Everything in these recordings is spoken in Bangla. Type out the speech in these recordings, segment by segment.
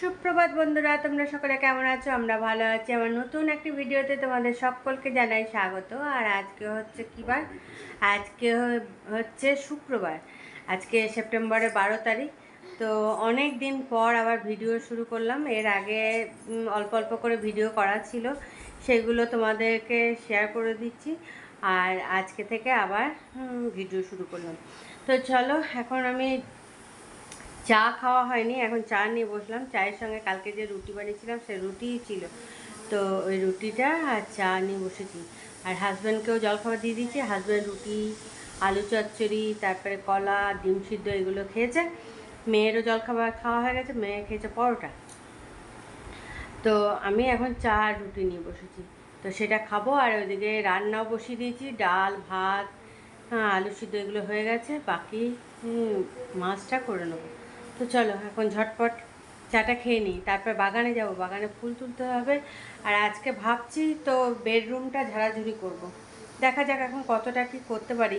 সুপ্রভাত বন্ধুরা, তোমরা সকলে কেমন আছো? আমরা ভালো আছি। আমার নতুন একটি ভিডিওতে তোমাদের সকলকে জানাই স্বাগত। আর আজকে হচ্ছে কী বার? আজকে হচ্ছে শুক্রবার। আজকে সেপ্টেম্বরের বারো তারিখ। তো অনেক দিন পর আবার ভিডিও শুরু করলাম। এর আগে অল্প অল্প করে ভিডিও করা ছিল। সেগুলো তোমাদেরকে শেয়ার করে দিচ্ছি। আর আজকে থেকে আবার ভিডিও শুরু করলাম। তো চলো, এখন আমি চা খাওয়া হয়নি, এখন চা নিয়ে বসলাম। চায়ের সঙ্গে কালকে যে রুটি বানিয়েছিলাম, সে রুটিই ছিল। তো ওই রুটিটা আর চা নিয়ে বসেছি। আর হাজব্যান্ডকেও জলখাবার দিয়ে দিয়েছি। হাজব্যান্ড রুটি, আলু চচ্চড়ি, তারপরে কলা, ডিম সিদ্ধ এগুলো খেয়েছে। মেয়েরও জলখাবার খাওয়া হয়ে গেছে, মেয়ে খেয়েছে পরোটা। তো আমি এখন চা আর রুটি নিয়ে বসেছি। তো সেটা খাব আর ওইদিকে রান্নাও বসিয়ে দিয়েছি। ডাল, ভাত হ্যাঁ আলু সিদ্ধ এগুলো হয়ে গেছে। বাকি মাছটা করে নেব। তো চলো, এখন ঝটপট চাটা খেয়ে নিই। তারপর বাগানে যাব। বাগানে ফুল তুলতে হবে। আর আজকে ভাবছি তো বেডরুমটা ঝাড়াঝুড়ি করব। দেখা যাক এখন কতটা কি করতে পারি।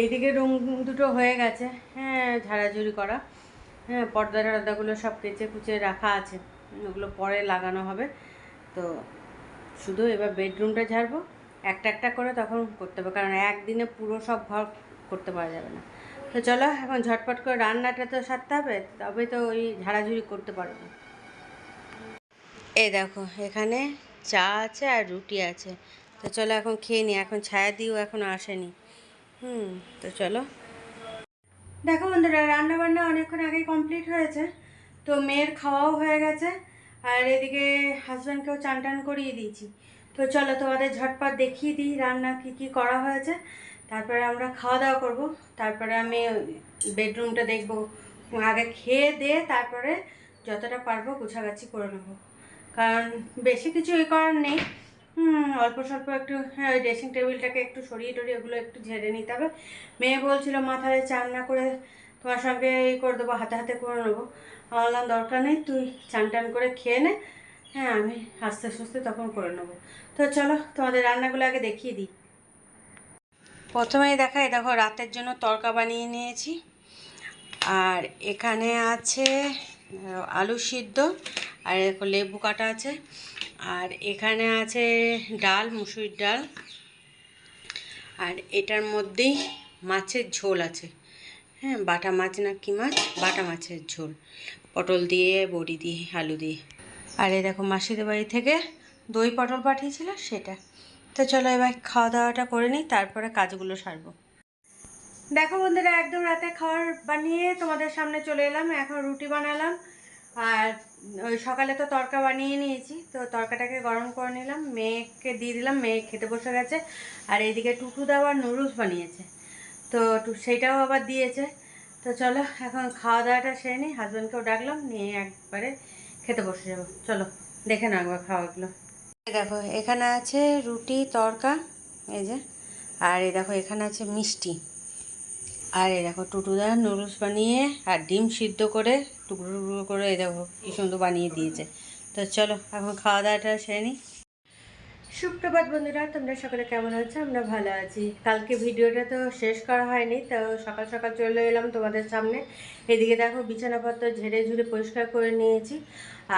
এইদিকে রুম দুটো হয়ে গেছে। হ্যাঁ ঝাড়াঝুড়ি করা। হ্যাঁ পর্দা টর্দাগুলো সব কেচে কুচে রাখা আছে। ওগুলো পরে লাগানো হবে। তো শুধু এবার বেডরুমটা ঝাড়বো। একটা একটা করে তখন করতে হবে। কারণ একদিনে পুরো সব ঘর করতে পারা যাবে না। তো চলো, এখন ঝটপট করে রান্নাটা তো সারতে হবে তবে তো ওই ঝাড়াঝুড়ি করতে পারব। এই দেখো, এখানে চা আছে আর রুটি আছে। তো চলো, এখন খেয়ে নিই, এখন ছায়া দিও এখনও আসেনি। হুম, তো চলো। দেখো বন্ধুরা রান্না বান্না অনেকক্ষণ আগেই কমপ্লিট হয়েছে। তো মেয়ের খাওয়াও হয়ে গেছে, আর এদিকে হাজব্যান্ডকেও চান টান করিয়ে দিয়েছি। তো চলো, তোমাদের ঝটপট দেখিয়ে দিই রান্না কি কি করা হয়েছে। তারপরে আমরা খাওয়া দাওয়া করব। তারপরে আমি বেডরুমটা দেখব। আগে খেয়ে দিয়ে তারপরে যতটা পারব গুছাগাছি করে নেব। কারণ বেশি কিছু এ করার নেই। অল্প স্বল্প একটু হ্যাঁ ড্রেসিং টেবিলটাকে একটু সরিয়ে টরিয়ে ওগুলো একটু ঝেড়ে নিতে হবে। মেয়ে বলছিল, মাথায় চান না করে তোমার সঙ্গে এই করে দেবো, হাতে হাতে করে নেব। আমার বললাম, দরকার নেই, তুই চান টান করে খেয়ে নে। হ্যাঁ আমি আস্তে সুস্তে তখন করে নেব। তো চলো তোমাদের রান্নাগুলো আগে দেখিয়ে দিই। প্রথমেই দেখাই দেখো রাতের জন্য তড়কা বানিয়ে নিয়েছি। আর এখানে আছে আলু সিদ্ধ, আর দেখো লেবু কাটা আছে। আর এখানে আছে ডাল মুসুরির ডাল। আর এটার মধ্যেই মাছের ঝোল আছে। হ্যাঁ বাটা মাছ না কি মাছ? বাটা মাছের ঝোল। পটল দিয়ে, বড়ি দিয়ে, আলু দিয়ে। আর এই দেখো মাসিদের বাড়ি থেকে দই পটল পাঠিয়েছিল, সেটা। তো চলো এবার খাওয়া দাওয়াটা করে নিই, তারপরে কাজগুলো সারবো। দেখো বন্ধুরা, একদম রাতে খাবার বানিয়ে তোমাদের সামনে চলে এলাম, এখন রুটি বানালাম। আর ওই সকালে তো তরকা বানিয়ে নিয়েছি, তো তরকাটাকে গরম করে নিলাম। মেয়েকে দিয়ে দিলাম, মেয়ে খেতে বসে গেছে। আর এইদিকে টুটু আবার নুডলস বানিয়েছে। তো সেইটাও আবার দিয়েছে। তো চলো, এখন খাওয়া দাওয়াটা সেরে নিই। হাজব্যান্ডকেও ডাকলাম, নিয়ে একবারে খেতে বসে যাব। চলো, দেখে নাও একবার খাওয়াগুলো। দেখো, এখানে আছে রুটি, তরকা, এই যে, আর এই দেখো, এখানে আছে মিষ্টি। আর এই দেখো, টুটুদা নুডলস বানিয়ে আর ডিম সিদ্ধ করে টুকরো টুকরো করে এই দেখো কি সুন্দর বানিয়ে দিয়েছে। তো চলো, এখন খাওয়া দাওয়াটা সেরে নিই। সুপ্রভাত বন্ধুরা, তোমরা সকলে কেমন আছো? আমরা ভালো আছি। কালকে ভিডিওটা তো শেষ করা হয়নি, তো সকাল সকাল চলে এলাম তোমাদের সামনে। এদিকে দেখো, বিছানাপত্র ঝেড়ে ঝুড়ে পরিষ্কার করে নিয়েছি।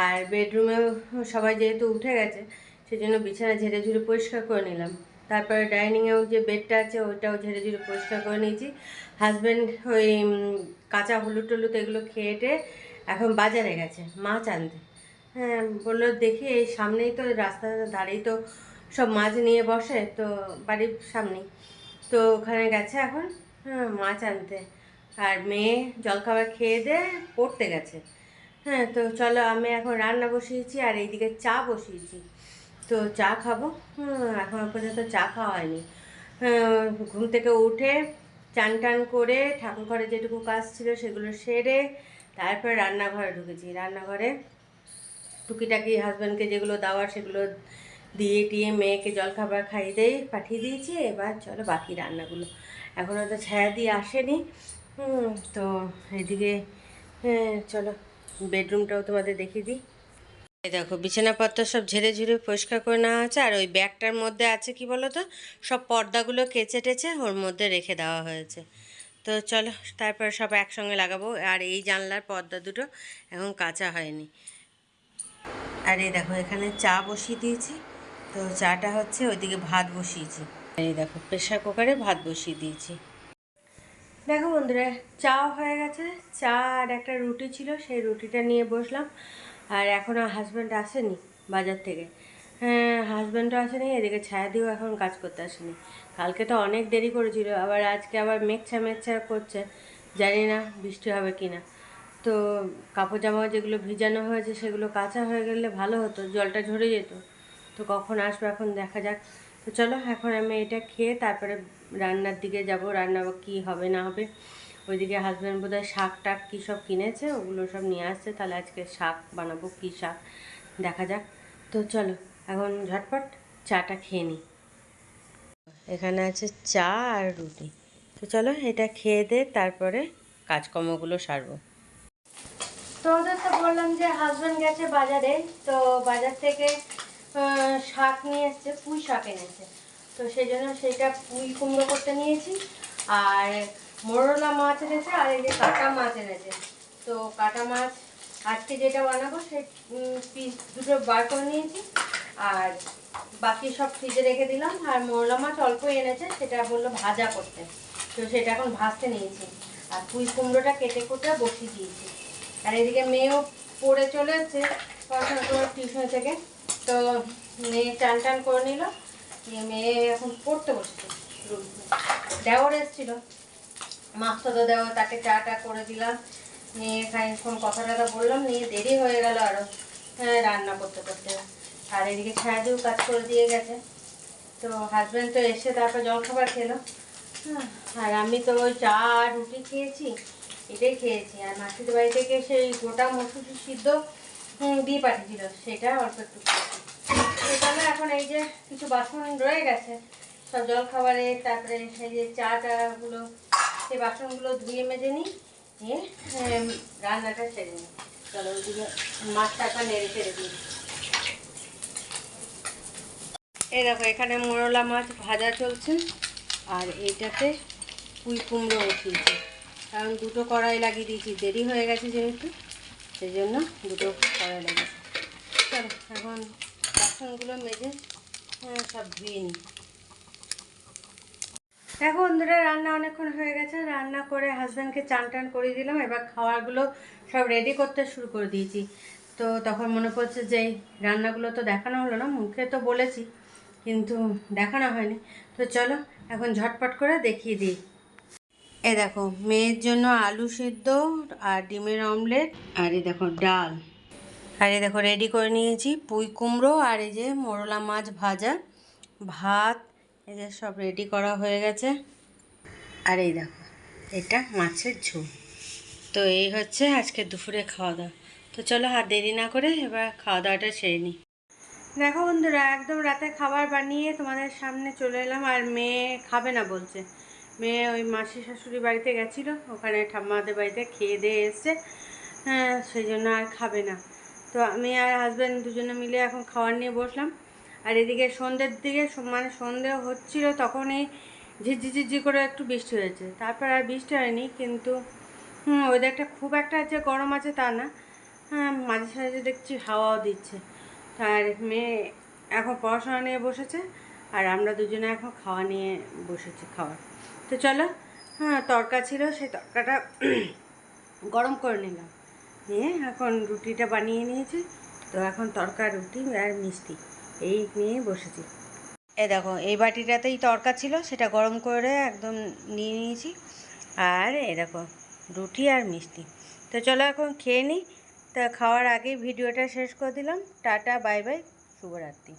আর বেডরুমেও সবাই যেহেতু উঠে গেছে সেজন্য বিছানা ঝেড়ে ঝুড়ে পরিষ্কার করে নিলাম। তারপরে ডাইনিংয়েও যে বেডটা আছে ওইটাও ঝেড়ে ঝুড়ে পরিষ্কার করে নিয়েছি। হাজব্যান্ড ওই কাঁচা হলুদ টলুদ এগুলো খেয়ে টেয়ে এখন বাজারে গেছে, মাছ আনতে। হ্যাঁ বলল দেখি, এই সামনেই তো রাস্তার ধারেই তো সব মাছ নিয়ে বসে, তো বাড়ির সামনেই। তো ওখানে গেছে এখন হ্যাঁ মাছ আনতে। আর মেয়ে জলখাবার খেয়ে দিয়ে পড়তে গেছে। হ্যাঁ তো চলো আমি এখন রান্না বসিয়েছি, আর এইদিকে চা বসিয়েছি। তো চা খাব। হুম, এখনও পর্যন্ত চা খাওয়া হয়নি। হ্যাঁ, ঘুম থেকে উঠে চান টান করে ঠাকুর ঘরে যেটুকু কাজ ছিল সেগুলো সেরে তারপর রান্নাঘরে ঢুকেছি। রান্নাঘরে টুকিটাকি হাজব্যান্ডকে যেগুলো দেওয়ার সেগুলো দিয়ে টিয়ে মেয়েকে জলখাবার খাইয়ে দিয়ে পাঠিয়ে দিয়েছি। এবার চলো বাকি রান্নাগুলো। এখনও তো ছায়া দিয়ে আসেনি। তো এদিকে চলো বেডরুমটাও তোমাদের দেখিয়ে দিই। এই দেখো, বিছানাপত্র সব ঝেড়ে ঝুড়ে পরিষ্কার করে নেওয়া হয়েছে, আর ওই ব্যাগটার মধ্যে আছে কি বলো তো সব পর্দাগুলো কেচে টেচে ওর মধ্যে রেখে দেওয়া হয়েছে। তো চলো, তারপর সব একসঙ্গে লাগাবো, আর এই জানলার পর্দা দুটো এখন কাঁচা হয়নি। আর এই দেখো, এখানে চা বসিয়ে দিয়েছি, তো চাটা হচ্ছে ওইদিকে ভাত বসিয়েছি। এই দেখো, প্রেশার কুকারে ভাত বসিয়ে দিয়েছি। দেখো বন্ধুরা, চা হয়ে গেছে। চা আর একটা রুটি ছিল, সেই রুটিটা নিয়ে বসলাম। আর এখনও হাজব্যান্ড আসেনি বাজার থেকে। হ্যাঁ হাজব্যান্ডও আসেনি, এদিকে ছায়া দিয়েও এখন কাজ করতে আসেনি। কালকে তো অনেক দেরি করেছিল, আবার আজকে আবার মেঘছা মেঘছা করছে। জানি না বৃষ্টি হবে কি না তো কাপড় জামা যেগুলো ভিজানো হয়েছে, সেগুলো কাঁচা হয়ে গেলে ভালো হতো, জলটা ঝরে যেত। তো কখন আসবে এখন দেখা যাক। তো চলো এখন আমি এটা খেয়ে তারপরে রান্নার দিকে যাব, রান্না কি হবে না হবে। ওইদিকে হাজব্যান্ড বোধ হয় শাক টাক কী সব কিনেছে, ওগুলো সব নিয়ে আসছে। তাহলে আজকে শাক বানাবো, কী শাক? দেখা যাক। তো চলো, এখন ঝটপট চাটা খেয়ে নিই। এখানে আছে চা আর রুটি। তো চলো এটা খেয়ে দে, তারপরে কাজকর্মগুলো সারবো। তো ওদের তো বললাম যে হাজব্যান্ড গেছে বাজারে, তো বাজার থেকে শাক নিয়ে এসছে, পুঁই শাক এনেছে। তো সেই জন্য সেটা পুঁই কুমড়ো করতে নিয়েছি। আর মোরলা মাছ এনেছে, আর এই যে কাটা মাছ এনেছে। তো কাটা মাছ আজকে যেটা বানাবো, সেই পিস দুটো বার করে নিয়েছি। আর বাকি সব ফ্রিজে রেখে দিলাম। আর মোরলা মাছ অল্প এনেছে, সেটা বলল ভাজা করতে। তো সেটা এখন ভাজতে নিয়েছি। আর পুঁই কুমড়োটা কেটে কুটে বসিয়ে দিয়েছি। আর এদিকে মেয়েও পড়ে চলে এসছে পড়াশোনা করে টিউশন থেকে। তো মেয়ে টান টান করে নিল। মেয়ে এখন পড়তে বসেছে দেওয়ার এসেছিল। মাস্টার তো দেওয়া তাকে চা টা করে দিলাম। নিয়ে খানিক্ষণ কথা টথা বললাম নিয়ে দেরি হয়ে গেল আরও হ্যাঁ রান্না করতে করতে। আর এদিকে ছায়াদিও কাজ করে দিয়ে গেছে। তো হাজব্যান্ড তো এসে তারপর জলখাবার খেলো। হ্যাঁ, আর আমি তো ওই চা রুটি খেয়েছি এটাই খেয়েছি। আর মাসির বাড়ি থেকে সেই গোটা মসুর সিদ্ধ দিয়ে পাঠিয়েছিল। সেটা অল্প একটু। তাহলে এখন এই যে কিছু বাসন রয়ে গেছে, সব জল খাবারে তারপরে সেই যে চা টাগুলো সেই বাসনগুলো ধুয়ে মেজে নিই, নিয়ে রান্নাটা সেরে নিই। চলো ওইদিকে মাছটাটা নেড়ে চেড়ে দিই। এই দেখো, এখানে মোরলা মাছ ভাজা চলছে, আর এইটাতে পুঁই কুমড়ো বসিয়েছি কারণ দুটো কড়াই লাগিয়ে দিয়েছি, দেরি হয়ে গেছে যেহেতু। সেই জন্য দুটো কড়াই লাগে চলো এখন বাসনগুলো মেজে হ্যাঁ, সব ধুয়ে নিই। দেখো বন্ধুরা রান্না অনেকক্ষণ হয়ে গেছে। রান্না করে হাজব্যান্ডকে চান টান করে দিলাম। এবার খাওয়ারগুলো সব রেডি করতে শুরু করে দিয়েছি। তো তখন মনে পড়ছে যে রান্নাগুলো তো দেখানো হলো না মুখে তো বলেছি কিন্তু দেখানো হয়নি। তো চলো এখন ঝটপট করে দেখিয়ে দিই। এ দেখো, মেয়ের জন্য আলু সিদ্ধ আর ডিমের অমলেট আর এই দেখো ডাল। আর এই দেখো রেডি করে নিয়েছি পুঁই কুমড়ো আর এই যে মোরলা মাছ ভাজা। ভাত এই যে সব রেডি করা হয়ে গেছে। আর এই দেখো, এটা মাছের ঝোল। তো এই হচ্ছে আজকে দুপুরে খাওয়া দাওয়া তো চলো আর দেরি না করে এবার খাওয়া দাওয়াটা সেরে নিই। দেখো বন্ধুরা, একদম রাতে খাবার বানিয়ে তোমাদের সামনে চলে এলাম আর মেয়ে খাবে না বলছে। মেয়ে ওই মাসি শাশুড়ি বাড়িতে গেছিল, ওখানে ঠাম্মাদের বাড়িতে খেয়ে দিয়ে এসছে হ্যাঁ সেই জন্য আর খাবে না। তো আমি আর হাজব্যান্ড দুজনে মিলে এখন খাওয়ার নিয়ে বসলাম। আর এদিকে সন্ধ্যের দিকে মানে সন্ধে হচ্ছিল তখনই ঝিরঝি ঝিরঝি করে একটু বৃষ্টি হয়েছে। তারপর আর বৃষ্টি হয়নি, কিন্তু ওয়েদারটা খুব একটা যে গরম আছে তা না। হ্যাঁ মাঝে সাঝে দেখছি হাওয়াও দিচ্ছে। আর মেয়ে এখন পড়াশোনা নিয়ে বসেছে, আর আমরা দুজনে এখন খাওয়া নিয়ে বসেছি খাওয়া তো চলো। হ্যাঁ তরকা ছিল, সেই তরকাটা গরম করে নিলাম। নিয়ে এখন রুটিটা বানিয়ে নিয়েছি। তো এখন তরকা, রুটি আর মিষ্টি, এই নিয়ে বসেছি। এ দেখো, এই বাটিটাতেই তরকা ছিল, সেটা গরম করে একদম নিয়ে নিয়েছি। আর এ দেখো, রুটি আর মিষ্টি। তো চলো এখন খেয়ে নিই তা খাওয়ার আগেই ভিডিওটা শেষ করে দিলাম। টাটা, বাই বাই, শুভরাত্রি।